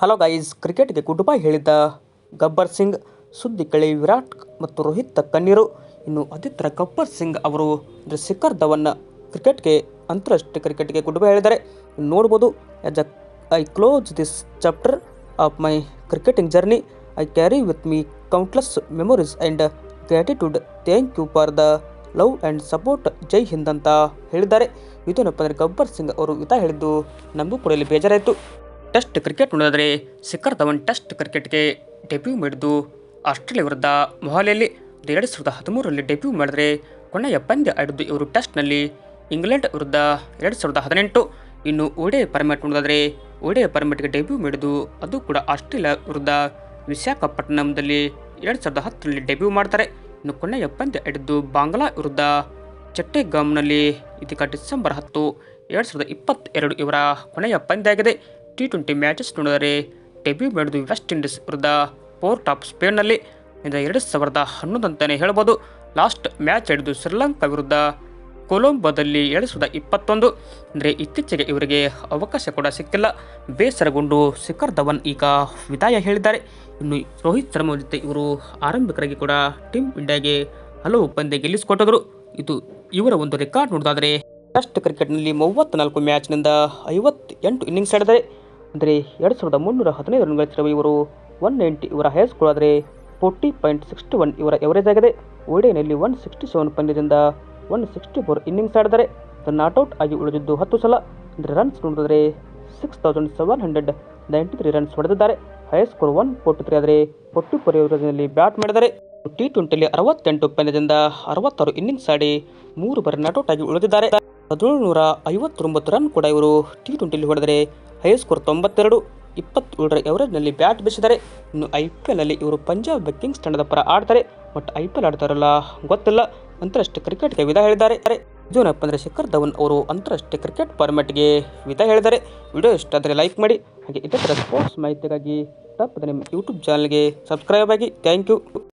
Hello guys ಕ್ರಿಕೆಟ್ಗೆ good bye ಹೇಳಿದ್ದ ಗಬ್ಬರ್ ಸಿಂಗ್, ಸುದ್ದಿ ಕಳಿ ವಿರಾಟ್ ಮತ್ತು ರೋಹಿತ್ ಕಣ್ಣೀರು. ಇನ್ನು ಅದಿತ್ರ ಗಬ್ಬರ್ ಸಿಂಗ್ ಅವರು ಅಂದರೆ ಶಿಖರ್ ಧವನ್ ಕ್ರಿಕೆಟ್ಗೆ ಅಂತಾರಾಷ್ಟ್ರೀಯ ಕ್ರಿಕೆಟ್ಗೆ ಗುಡ್ ಬೈ ಹೇಳಿದ್ದಾರೆ. ನೋಡ್ಬೋದು as uh I close this chapter of my cricketing journey I carry with me countless memories and gratitude thank you for the love and support Jai Hind ಅಂತ ಹೇಳಿದ್ದಾರೆ. ಇದೇನಪ್ಪ ಅಂದರೆ ಗಬ್ಬರ್ ಸಿಂಗ್ ಅವರು ಇತ ಹೇಳಿದ್ದು ನಮಗೂ ಕೂಡ ಇಲ್ಲಿ ಬೇಜಾರಾಯಿತು. ಟೆಸ್ಟ್ ಕ್ರಿಕೆಟ್ ನೋಡಿದ್ರೆ ಶಿಖರ್ ಧವನ್ ಟೆಸ್ಟ್ ಕ್ರಿಕೆಟ್ಗೆ ಡೆಬ್ಯೂ ಮಾಡಿದ್ದು ಆಸ್ಟ್ರೇಲಿಯಾ ವಿರುದ್ಧ. ಮೊಹಾಲಿಯಲ್ಲಿ ಎರಡು ಸಾವಿರದ ಹದಿಮೂರರಲ್ಲಿ ಡೆಬ್ಯೂ ಮಾಡಿದ್ರೆ ಕೊನೆಯ ಪಂದ್ಯ ಆಡಿದ್ದು ಇವರು ಟೆಸ್ಟ್ನಲ್ಲಿ ಇಂಗ್ಲೆಂಡ್ ವಿರುದ್ಧ ಎರಡು ಸಾವಿರದ ಹದಿನೆಂಟು. ಇನ್ನು ಓಡೆ ಫಾರ್ಮ್ಯಾಟ್ ನೋಡಿದ್ರೆ ಓಡೆ ಪರ್ಮೆಟ್ಗೆ ಡೆಬ್ಯೂ ಮಾಡಿದ್ದು ಅದು ಕೂಡ ಆಸ್ಟ್ರೇಲಿಯಾ ವಿರುದ್ಧ. ವಿಶಾಖಪಟ್ಟಣಂದಲ್ಲಿ ಎರಡು ಸಾವಿರದ ಹತ್ತರಲ್ಲಿ ಡೆಬ್ಯೂ ಮಾಡ್ತಾರೆ. ಇನ್ನು ಕೊನೆಯ ಪಂದ್ಯ ಆಡಿದ್ದು ಬಾಂಗ್ಲಾ ವಿರುದ್ಧ. ಚಟ್ಟೆಗಾಮ್ನಲ್ಲಿ ಇದೀಗ ಡಿಸೆಂಬರ್ ಹತ್ತು ಎರಡು ಸಾವಿರದ ಇಪ್ಪತ್ತೆರಡು ಇವರ ಕೊನೆಯ ಪಂದ್ಯ ಆಗಿದೆ. ಟಿ ಟ್ವೆಂಟಿ ಮ್ಯಾಚಸ್ ನೋಡಿದರೆ ಡೆಬ್ಯೂ ಮಾಡಿದ್ದು ವೆಸ್ಟ್ ಇಂಡೀಸ್ ವಿರುದ್ಧ ಪೋರ್ಟ್ ಆಫ್ ಸ್ಪೇನ್ನಲ್ಲಿ ಇಂದ ಎರಡು ಸಾವಿರದ ಹನ್ನೊಂದು ಅಂತಲೇ ಹೇಳ್ಬೋದು ಲಾಸ್ಟ್ ಮ್ಯಾಚ್ ಹಿಡಿದು ಶ್ರೀಲಂಕಾ ವಿರುದ್ಧ ಕೊಲಂಬೋದಲ್ಲಿ ಎರಡು ಸಾವಿರದ ಇಪ್ಪತ್ತೊಂದು. ಅಂದರೆ ಇತ್ತೀಚೆಗೆ ಇವರಿಗೆ ಅವಕಾಶ ಕೂಡ ಸಿಕ್ಕಿಲ್ಲ. ಬೇಸರಗೊಂಡು ಶಿಖರ್ ಧವನ್ ಈಗ ವಿದಾಯ ಹೇಳಿದ್ದಾರೆ. ಇನ್ನು ರೋಹಿತ್ ಶರ್ಮಾ ಜೊತೆ ಇವರು ಆರಂಭಿಕರಾಗಿ ಕೂಡ ಟೀಮ್ ಇಂಡಿಯಾಗೆ ಹಲವು ಪಂದ್ಯ ಗೆಲ್ಲಿಸಿಕೊಟ್ಟಿದ್ರು ಇದು ಇವರ ಒಂದು ರೆಕಾರ್ಡ್ ನೋಡೋದಾದರೆ ಟೆಸ್ಟ್ ಕ್ರಿಕೆಟ್ನಲ್ಲಿ ಮೂವತ್ತ್ನಾಲ್ಕು ಮ್ಯಾಚ್ನಿಂದ ಐವತ್ತೆಂಟು ಇನ್ನಿಂಗ್ಸ್ ಆಡಿದರೆ ಅಂದರೆ ಎರಡು ಸಾವಿರದ ಮುನ್ನೂರ ಹದಿನೈದು ರನ್ ಗಳಿಸಿರುವ ಇವರು ಒನ್ ನೈಂಟಿ ಇವರ ಹೈಯೆಸ್ಟ್ ಸ್ಕೋರ್ ಆದರೆ ಫೋರ್ಟಿ ಪಾಯಿಂಟ್ ಸಿಕ್ಸ್ಟಿ ಒನ್ ಇವರ ಎವರೇಜ್ ಆಗಿದೆ. ಓಡಿನಲ್ಲಿ ಒನ್ ಸಿಕ್ಸ್ಟಿ ಸೆವೆನ್ ಪಂದ್ಯದಿಂದ ಒನ್ ಸಿಕ್ಸ್ಟಿ ಫೋರ್ ಇನ್ನಿಂಗ್ಸ್ ಆಡಿದರೆ ನಾಟ್ಔಟ್ ಆಗಿ ಉಳಿದಿದ್ದು ಹತ್ತು ಸಲ. ಅಂದರೆ ರನ್ಸ್ ನೋಡಿದರೆ six thousand seven hundred ninety three runs ಹೊಡೆದಿದ್ದಾರೆ. Highest score one forty three ಆದರೆ ಫೋರ್ಟಿ ಫೋರ್ ಎವರೇಜ್ನಲ್ಲಿ ಬ್ಯಾಟ್ ಮಾಡಿದ್ದಾರೆ. ಟಿ ಟ್ವೆಂಟಿಯಲ್ಲಿ ಅರವತ್ತೆಂಟು ಪಂದ್ಯದಿಂದ ಅರವತ್ತಾರು ಇನ್ನಿಂಗ್ಸ್ ಆಡಿ ಮೂರು ಬಾರಿ ನಾಟ್ಔಟ್ ಆಗಿ ಉಳಿದಿದ್ದಾರೆ. ಹದಿನೇಳು ನೂರ ಐವತ್ತೊಂಬತ್ತು ರನ್ ಕೂಡ ಇವರು ಟಿ ಟ್ವೆಂಟಿಯಲ್ಲಿ ಹೊಡೆದರೆ ಹೈಯೆಸ್ಟ್ ಸ್ಕೋರ್ ತೊಂಬತ್ತೆರಡು, ಇಪ್ಪತ್ತೇಳರ ಎವರೇಜ್ನಲ್ಲಿ ಬ್ಯಾಟ್ ಬೀಸಿದ್ದಾರೆ ಇನ್ನು ಐ ಪಿ ಎಲ್ನಲ್ಲಿ ಇವರು ಪಂಜಾಬ್ ಕಿಂಗ್ಸ್ ತಂಡದ ಪರ ಆಡ್ತಾರೆ. ಬಟ್ ಐ ಪಿ ಎಲ್ ಆಡ್ತಾರಲ್ಲ? ಗೊತ್ತಿಲ್ಲ. ಅಂತಾರಾಷ್ಟ್ರೀಯ ಕ್ರಿಕೆಟ್ಗೆ ವಿದಾಯ ಹೇಳಿದ್ದಾರೆ. ಜೂನ್ ಅಂದರೆ ಶಿಖರ್ ಧವನ್ ಅವರು ಅಂತಾರಾಷ್ಟ್ರೀಯ ಕ್ರಿಕೆಟ್ ಫಾರ್ಮ್ಯಾಟ್ಗೆ ವಿದಾಯ ಹೇಳಿದ್ದಾರೆ. ವಿಡಿಯೋ ಇಷ್ಟ ಆದರೆ ಲೈಕ್ ಮಾಡಿ, ಹಾಗೆ ಇದೇ ಥರ ಸ್ಪೋರ್ಟ್ಸ್ ಮಾಹಿತಿಗಾಗಿ ತಪ್ಪದೆ ನಿಮ್ಮ ಯೂಟ್ಯೂಬ್ ಚಾನಲ್ಗೆ ಸಬ್ಸ್ಕ್ರೈಬ್ ಆಗಿ. Thank you